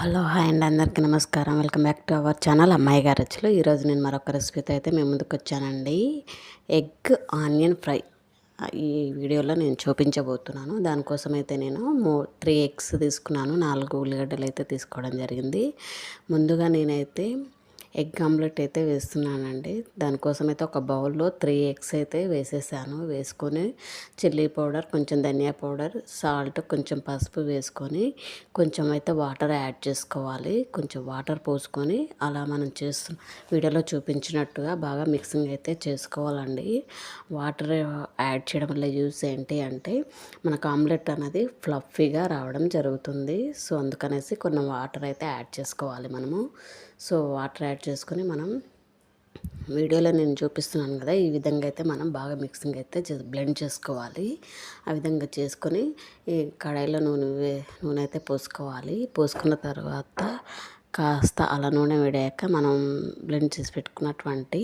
Hello hi అండి. అందరికీ నమస్కారం. Welcome back to our channel అమ్మాయి గారు ఈరోజు నేను మరొక రెసిపీతో అయితే మేము ముందుకు వచ్చానండి. Egg onion fry. ఈ వీడియోలో నేను చూపించబోతున్నాను. దానికోసం అయితే నేను మూ త్రీ ఎగ్స్ తీసుకున్నాను. నాలుగు ఉల్లిగడ్డలు అయితే తీసుకోవడం జరిగింది. ముందుగా నేనైతే ఎగ్ ఆమ్లెట్ అయితే వేస్తున్నానండి. దానికోసం అయితే ఒక బౌల్లో త్రీ ఎగ్స్ అయితే వేసేసాను. వేసుకొని చిల్లీ పౌడర్ కొంచెం ధనియా పౌడర్ సాల్ట్ కొంచెం పసుపు వేసుకొని కొంచెం అయితే వాటర్ యాడ్ చేసుకోవాలి. కొంచెం వాటర్ పోసుకొని అలా మనం చేస్తు వీడియోలో చూపించినట్టుగా బాగా మిక్సింగ్ అయితే చేసుకోవాలండి. వాటర్ యాడ్ చేయడం వల్ల యూస్ ఏంటి అంటే మనకు ఆమ్లెట్ అనేది ఫ్లఫీగా రావడం జరుగుతుంది. సో అందుకనేసి కొన్ని వాటర్ అయితే యాడ్ చేసుకోవాలి మనము. సో వాటర్ యాడ్ చేసుకొని మనం వీడియోలో నేను చూపిస్తున్నాను కదా ఈ విధంగా అయితే మనం బాగా మిక్సింగ్ అయితే బ్లెండ్ చేసుకోవాలి. ఆ విధంగా చేసుకొని ఈ కడాయిలో నూనె నూనె అయితే పోసుకోవాలి. పోసుకున్న తర్వాత కాస్త అలా నూనె వేడాక మనం బ్లెండ్ చేసి పెట్టుకున్నటువంటి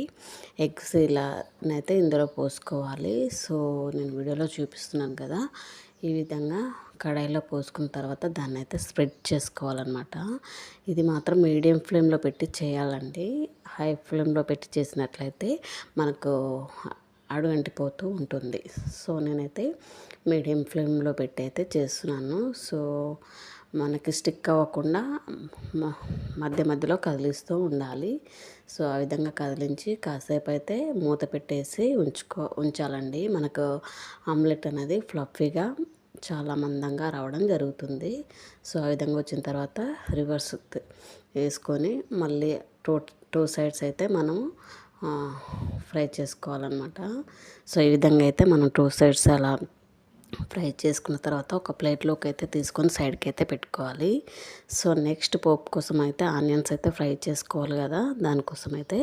ఎగ్స్ ఇలానైతే ఇందులో పోసుకోవాలి. సో నేను వీడియోలో చూపిస్తున్నాను కదా ఈ విధంగా కడాయిలో పోసుకున్న తర్వాత దాన్ని అయితే స్ప్రెడ్ చేసుకోవాలన్నమాట. ఇది మాత్రం మీడియం ఫ్లేమ్లో పెట్టి చేయాలండి. హై ఫ్లేమ్లో పెట్టి చేసినట్లయితే మనకు అడుగంటిపోతూ ఉంటుంది. సో నేనైతే మీడియం ఫ్లేమ్లో పెట్టి అయితే చేస్తున్నాను. సో మనకి స్టిక్ అవ్వకుండా మధ్య మధ్యలో కదిలిస్తూ ఉండాలి. సో ఆ విధంగా కదిలించి కాసేపు అయితే మూత పెట్టేసి ఉంచుకో ఉంచాలండి. మనకు ఆమ్లెట్ అనేది ఫ్లఫీగా చాలా మందంగా రావడం జరుగుతుంది. సో ఆ విధంగా వచ్చిన తర్వాత రివర్స్ వేసుకొని మళ్ళీ టూ టూ సైడ్స్ అయితే మనం ఫ్రై చేసుకోవాలన్నమాట. సో ఈ విధంగా అయితే మనం టూ సైడ్స్ అలా ఫ్రై చేసుకున్న తర్వాత ఒక ప్లేట్లోకి అయితే తీసుకొని సైడ్కి అయితే పెట్టుకోవాలి. సో నెక్స్ట్ పోపు కోసం అయితే ఆనియన్స్ అయితే ఫ్రై చేసుకోవాలి కదా. దానికోసం అయితే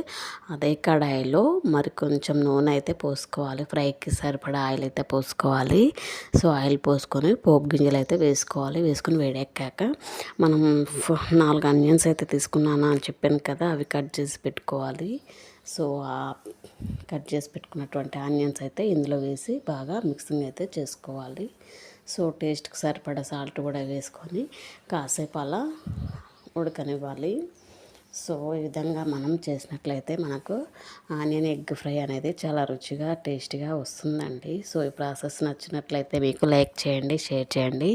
అదే కడాయిలో మరి కొంచెం నూనె అయితే పోసుకోవాలి. ఫ్రైకి సరిపడా ఆయిల్ అయితే పోసుకోవాలి. సో ఆయిల్ పోసుకొని పోపు గింజలు అయితే వేసుకోవాలి. వేసుకొని వేడెక్కాక మనం నాలుగు ఆనియన్స్ అయితే తీసుకున్నాను అని చెప్పాను కదా అవి కట్ చేసి పెట్టుకోవాలి. సో కట్ చేసి పెట్టుకున్నటువంటి ఆనియన్స్ అయితే ఇందులో వేసి బాగా మిక్సింగ్ అయితే చేసుకోవాలి. సో టేస్ట్కి సరిపడా సాల్ట్ కూడా వేసుకొని కాసేపు అలా ఉడకనివ్వాలి. సో ఈ విధంగా మనం చేసినట్లయితే మనకు ఆనియన్ ఎగ్ ఫ్రై అనేది చాలా రుచిగా టేస్టీగా వస్తుందండి. సో ఈ ప్రాసెస్ నచ్చినట్లయితే మీకు లైక్ చేయండి షేర్ చేయండి.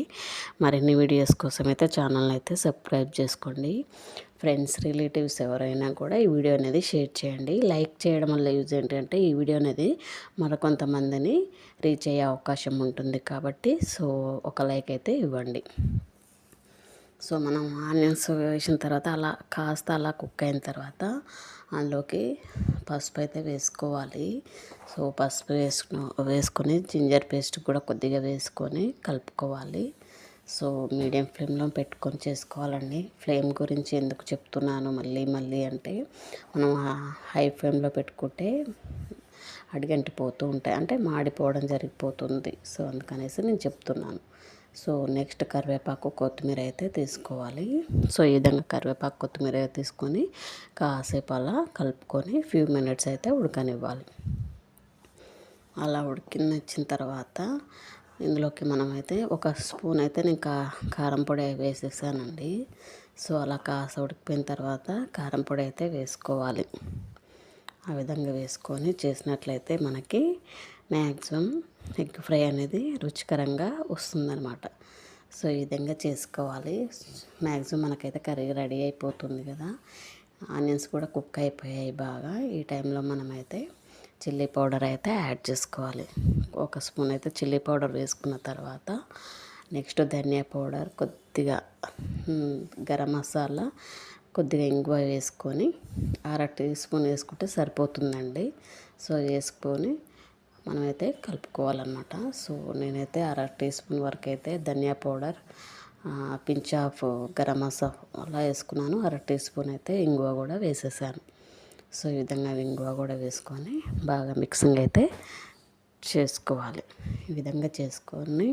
మరిన్ని వీడియోస్ కోసం అయితే ఛానల్ని అయితే సబ్స్క్రైబ్ చేసుకోండి. ఫ్రెండ్స్ రిలేటివ్స్ ఎవరైనా కూడా ఈ వీడియో అనేది షేర్ చేయండి. లైక్ చేయడం వల్ల యూజ్ ఏంటంటే ఈ వీడియో అనేది మరికొంతమందిని రీచ్ అయ్యే అవకాశం ఉంటుంది కాబట్టి సో ఒక లైక్ అయితే ఇవ్వండి. సో మనం ఆనియన్స్ వేసిన తర్వాత అలా కాస్త అలా కుక్ అయిన తర్వాత అందులోకి పసుపు అయితే వేసుకోవాలి. సో పసుపు వేసుకుని వేసుకొని జింజర్ పేస్ట్ కూడా కొద్దిగా వేసుకొని కలుపుకోవాలి. సో మీడియం ఫ్లేమ్లో పెట్టుకొని చేసుకోవాలండి. ఫ్లేమ్ గురించి ఎందుకు చెప్తున్నాను మళ్ళీ మళ్ళీ అంటే మనం హై ఫ్లేమ్లో పెట్టుకుంటే అడిగంటిపోతూ ఉంటాయి. అంటే మాడిపోవడం జరిగిపోతుంది. సో అందుకనేసి నేను చెప్తున్నాను. సో నెక్స్ట్ కరివేపాకు కొత్తిమీర అయితే తీసుకోవాలి. సో ఈ విధంగా కరివేపాకు కొత్తిమీర తీసుకొని కాసేపు అలా కలుపుకొని ఫ్యూ మినిట్స్ అయితే ఉడకనివ్వాలి. అలా ఉడికిన తర్వాత ఇందులోకి మనమైతే ఒక స్పూన్ అయితే నేను కా కారం పొడి వేసేసానండి. సో అలా కాస ఉడికిపోయిన తర్వాత కారం పొడి అయితే వేసుకోవాలి. ఆ విధంగా వేసుకొని చేసినట్లయితే మనకి మ్యాక్సిమం ఎగ్ ఫ్రై అనేది రుచికరంగా వస్తుందన్నమాట. సో ఈ విధంగా చేసుకోవాలి. మ్యాక్సిమం మనకైతే కర్రీ రెడీ అయిపోతుంది కదా. ఆనియన్స్ కూడా కుక్ అయిపోయాయి బాగా. ఈ టైంలో మనమైతే చిల్లీ పౌడర్ అయితే యాడ్ చేసుకోవాలి. ఒక స్పూన్ అయితే చిల్లీ పౌడర్ వేసుకున్న తర్వాత నెక్స్ట్ ధనియా పౌడర్ కొద్దిగా గరం మసాలా కొద్దిగా ఇంగువ వేసుకొని అర టీ స్పూన్ వేసుకుంటే సరిపోతుందండి. సో వేసుకొని మనమైతే కలుపుకోవాలన్నమాట. సో నేనైతే అర టీ స్పూన్ వరకు అయితే ధనియా powder pinch of garam masala వేసుకున్నాను. అర టీ స్పూన్ అయితే ఇంగువ కూడా వేసేసాను. సో ఈ విధంగా ఇంగువ కూడా వేసుకొని బాగా మిక్సింగ్ అయితే చేసుకోవాలి. ఈ విధంగా చేసుకొని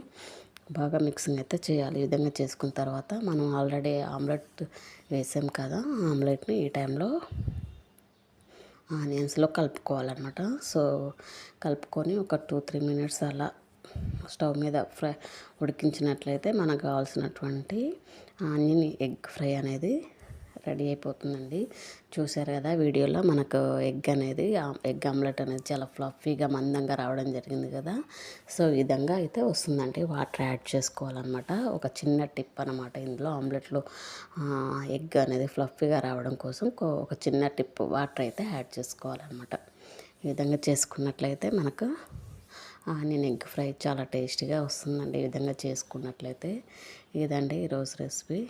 బాగా మిక్సింగ్ అయితే చేయాలి. ఈ విధంగా చేసుకున్న తర్వాత మనం ఆల్రెడీ ఆమ్లెట్ వేసాం కదా ఆమ్లెట్ని ఈ టైంలో ఆనియన్స్లో కలుపుకోవాలన్నమాట. సో కలుపుకొని ఒక టూ త్రీ మినిట్స్ అలా స్టవ్ మీద ఫ్రై ఉడికించినట్లయితే మనకు కావాల్సినటువంటి ఆనియన్ ఎగ్ ఫ్రై అనేది రెడీ అయిపోతుందండి. చూసారు కదా వీడియోలో మనకు ఎగ్ అనేది ఎగ్ ఆమ్లెట్ అనేది చాలా ఫ్లఫీగా మందంగా రావడం జరిగింది కదా. సో ఈ విధంగా అయితే వస్తుందండి. వాటర్ యాడ్ చేసుకోవాలన్నమాట. ఒక చిన్న టిప్ అనమాట ఇందులో. ఆమ్లెట్లో ఎగ్ అనేది ఫ్లఫీగా రావడం కోసం ఒక చిన్న టిప్ వాటర్ అయితే యాడ్ చేసుకోవాలన్నమాట. ఈ విధంగా చేసుకున్నట్లయితే మనకు ఆనియన్ ఎగ్ ఫ్రై చాలా టేస్టీగా వస్తుందండి. ఈ విధంగా చేసుకున్నట్లయితే. ఇదండి ఈరోజు రెసిపీ.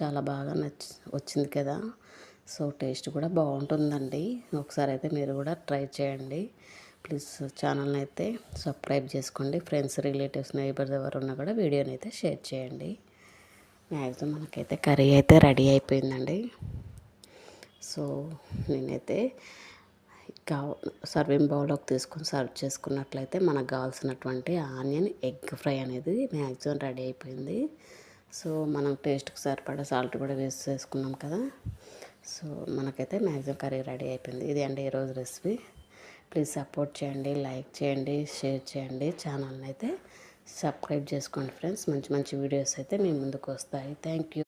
చాలా బాగా నచ్చి వచ్చింది కదా. సో టేస్ట్ కూడా బాగుంటుందండి. ఒకసారి అయితే మీరు కూడా ట్రై చేయండి. ప్లీజ్ ఛానల్ని అయితే సబ్స్క్రైబ్ చేసుకోండి. ఫ్రెండ్స్ రిలేటివ్స్ నైబర్స్ ఎవరు ఉన్నా కూడా వీడియోని అయితే షేర్ చేయండి. మ్యాక్సిమం మనకైతే కర్రీ అయితే రెడీ అయిపోయిందండి. సో నేనైతే కావ సర్వింగ్ బౌల్లోకి తీసుకొని సర్వ్ చేసుకున్నట్లయితే మనకు కావాల్సినటువంటి ఆనియన్ ఎగ్ ఫ్రై అనేది మ్యాక్సిమం రెడీ అయిపోయింది. సో మనం టేస్ట్కి సరిపడా సాల్ట్ కూడా వేసేసుకున్నాం కదా. సో మనకైతే మ్యాక్సిమం కర్రీ రెడీ అయిపోయింది. ఇది అండి ఈరోజు రెసిపీ ప్లీజ్ సపోర్ట్ చేయండి లైక్ చేయండి షేర్ చేయండి. ఛానల్ని అయితే సబ్స్క్రైబ్ చేసుకోండి ఫ్రెండ్స్ మంచి మంచి వీడియోస్ అయితే మీ ముందుకు వస్తాయి. Thank you